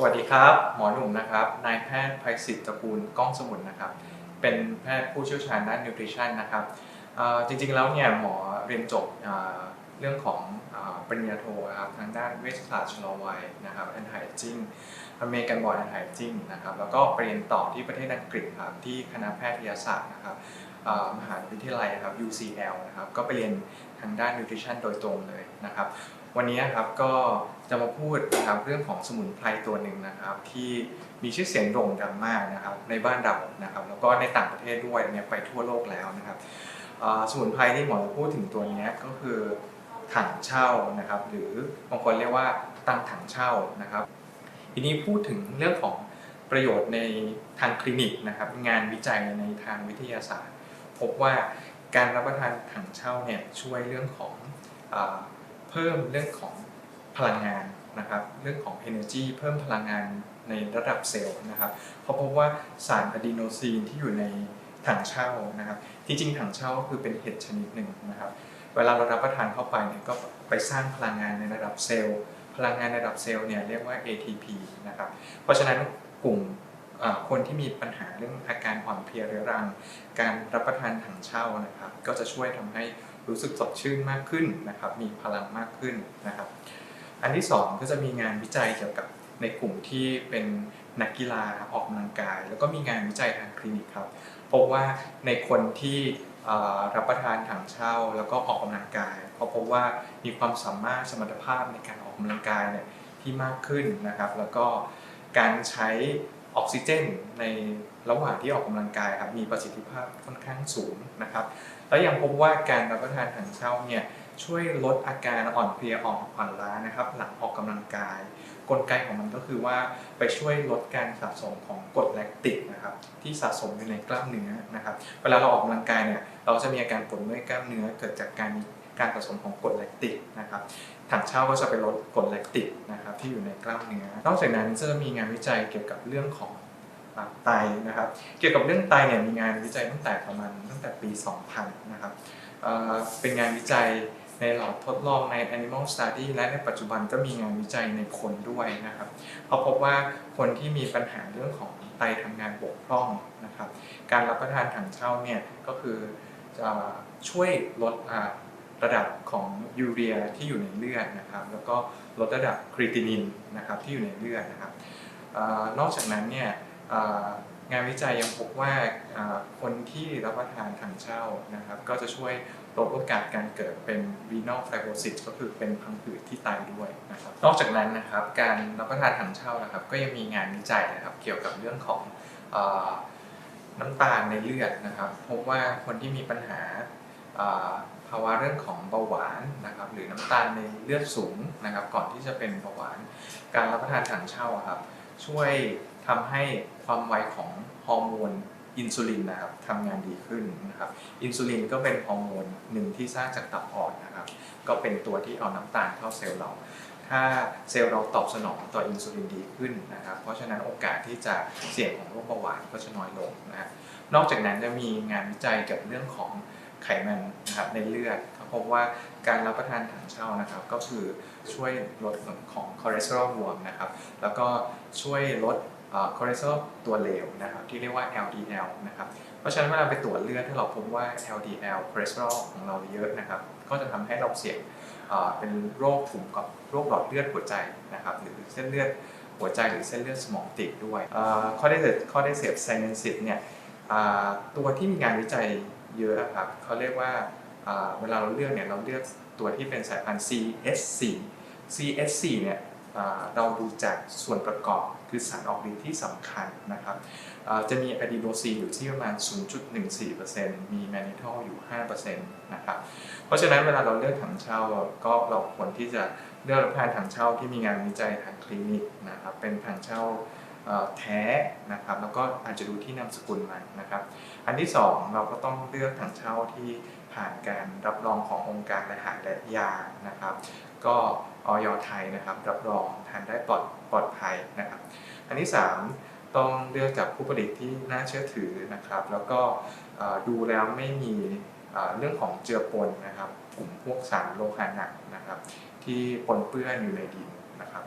สวัสดีครับ หมอหนุ่มนะครับ นายแพทย์ไพศิษฐ์ตระกูลก้องสมุนนะครับ เป็นแพทย์ผู้เชี่ยวชาญด้านนิวทริชันนะครับจริงๆแล้วเนี่ยหมอเรียนจบเรื่องของปริญญาโทนะครับทางด้านเวชศาสตร์ชะลอวัยนะครับ anti aging อเมริกันบอร์ด anti aging นะครับแล้วก็ไปเรียนต่อที่ประเทศอังกฤษครับที่คณะแพทยศาสตร์นะครับมหาวิทยาลัยครับ UCL นะครับก็ไปเรียนทางด้านนิวทริชันโดยตรงเลยนะครับ วันนี้ครับก็จะมาพูดนะครับเรื่องของสมุนไพรตัวหนึ่งนะครับ ที่มีชื่อเสียงโด่งดังมากนะครับในบ้านเรานะครับ แล้วก็ในต่างประเทศด้วยเนี่ยไปทั่วโลกแล้วนะครับสมุนไพรที่หมอจะพูดถึงตัวนี้ก็คือถังเช่านะครับ หรือบางคนเรียกว่าตังถังเช่านะครับ ทีนี้พูดถึงเรื่องของประโยชน์ในทางคลินิกนะครับ งานวิจัยในทางวิทยาศาสตร์ พบว่าการรับประทานถังเช่าเนี่ยช่วยเรื่องของ เพิ่มเรื่องของพลังงานนะครับ เรื่องของ energy เพิ่มพลังงานในระดับเซลล์นะครับเพราะพบว่าสารอะดีโนซีนที่อยู่ในถังเช่านะครับที่จริงถังเช่าก็คือเป็นเห็ดชนิดหนึ่งนะครับ เวลาเรารับประทานเข้าไปเนี่ยก็ไปสร้างพลังงานในระดับเซลล์ พลังงานในระดับเซลล์เนี่ยเรียกว่า ATP นะครับ เพราะฉะนั้นกลุ่มคนที่มีปัญหาเรื่องอาการอ่อนเพลียเรื้อรัง การรับประทานถังเช่านะครับ ก็จะช่วยทำให้ รู้สึกสดชื่นมากขึ้นนะครับ มีพลังมากขึ้นนะครับ อันที่สองก็จะมีงานวิจัยเกี่ยวกับในกลุ่มที่เป็นนักกีฬาออกกำลังกาย แล้วก็มีงานวิจัยทางคลินิกครับพบว่าในคนที่รับประทานถังเช่า แล้วก็ออกกำลังกายเขาพบว่ามีความสามารถสมรรถภาพในการออกกำลังกายเนี่ยที่มากขึ้นนะครับ แล้วก็การใช้ออกซิเจนในระหว่างที่ออกกำลังกายครับมีประสิทธิภาพค่อนข้างสูงนะครับ แล้วยังพบว่าการรับประทานถังเช่าเนี่ยช่วยลดอาการอ่อนเพลียอ่อนอ่อนล้านะครับ หลังออกกำลังกาย กลไกของมันก็คือว่าไปช่วยลดการสะสมของกรดแลคติกนะครับที่สะสมอยู่ในกล้ามเนื้อนะครับ เวลาเราออกกำลังกายเนี่ยเราจะมีอาการปวดเมื่อยกล้ามเนื้อเกิดจากการการสะสมของกรดแลคติกนะครับถังเช่าก็จะไปลดกรดแลคติกนะครับที่อยู่ในกล้ามเนื้อนอกจากนั้นจะมีงานวิจัยเกี่ยวกับเรื่องของ อ่าไตนะครับ เกี่ยวกับเรื่องไตเนี่ยมีงานวิจัยตั้งแต่ประมาณตั้งแต่ปี 2000 นะครับเป็นงานวิจัยในหลอดทดลองใน animal study และในปัจจุบันก็มีงานวิจัยในคนด้วยนะครับเขาพบว่าคนที่มีปัญหาเรื่องของไตทำงานบกพร่องนะครับ การรับประทานถังเช่าเนี่ยก็คือจะช่วยลดระดับของยูเรียที่อยู่ในเลือดนะครับ แล้วก็ลดระดับครีตินินนะครับที่อยู่ในเลือดนะครับอนอกจากนั้นเนี่ย งานวิจัยยังพบว่าคนที่รับประทานถังเช่านะครับก็จะช่วยลดโอกาสการเกิดเป็น renal fibrosis ก็คือเป็นพังผืดที่ไตด้วยนะครับนอกจากนั้นนะครับการรับประทานถังเช่านะครับก็ยังมีงานวิจัยนะครับเกี่ยวกับเรื่องของน้ำตาลในเลือดนะครับพบว่าคนที่มีปัญหาภาวะเรื่องของเบาหวานนะครับหรือน้ำตาลในเลือดสูงนะครับก่อนที่จะเป็นเบาหวาน การรับประทานถังเช่าครับช่วย ทำให้ความไวของฮอร์โมนอินซูลินนะครับทำงานดีขึ้นนะครับอินซูลินก็เป็นฮอร์โมนหนึ่งที่สร้างจากตับอ่อนนะครับ ก็เป็นตัวที่เอาน้ำตาลเข้าเซลล์เรา ถ้าเซลล์เราตอบสนองต่ออินซูลินดีขึ้นนะครับ เพราะฉะนั้นโอกาสที่จะเสี่ยงของโรคเบาหวานก็จะน้อยลงนะครับนอกจากนั้นจะมีงานวิจัยเกี่ยวกับเรื่องของไขมันนะครับในเลือดเขาพบว่าการรับประทานถังเช่านะครับ ก็คือช่วยลดของคอเลสเตอรอลรวมนะครับ แล้วก็ช่วยลด คอเลสเตอรอลตัวเลวนะครับที่เรียกว่า LDL นะครับเพราะฉะนั้นเวลาไปตรวจเลือดถ้าเราพบว่า LDL คอเลสเตอรอลของเราเยอะนะครับก็จะทำให้เราเสี่ยงเป็นโรคกลุ่มกับโรคหลอดเลือดหัวใจนะครับหรือเส้นเลือดหัวใจหรือเส้นเลือดสมองตีบด้วยข้อได้เสพข้อได้เสพไซเนนซิตเนี่ยตัวที่มีงานวิจัยเยอะครับเขาเรียกว่าเวลาเราเลือกเนี่ยเราเลือกตัวที่เป็นสายพันธุ์ CS4 CS4 เนี่ย เราดูจากส่วนประกอบคือสารออกฤทธิ์ที่สำคัญนะครับจะมีอะดีโนซีนอยู่ที่ประมาณ 0.14%มีแมนิทอลอยู่ 5%นะครับ เพราะฉะนั้นเวลาเราเลือกถังเช่าก็เราควรที่จะเลือกรับประทานถังเช่าที่มีงานวิจัยทางคลินิกนะครับ เป็นถังเช่าแท้นะครับ แล้วก็อาจจะดูที่นามสกุลมันนะครับ อันที่สองเราก็ต้องเลือกถังเช่าที่ผ่านการรับรองขององค์การอาหารและยานะครับ ก็ ออยไทยนะครับรับรองทานได้ปลอดปลอดภัยนะครับอันที่สามต้องเลือกจากผู้ผลิตที่น่าเชื่อถือนะครับ แล้วก็ดูแล้วไม่มีเรื่องของเจือปนนะครับกลุ่มพวกสารโลหะหนักนะครับ ที่ปนเปื้อนอยู่ในดินนะครับ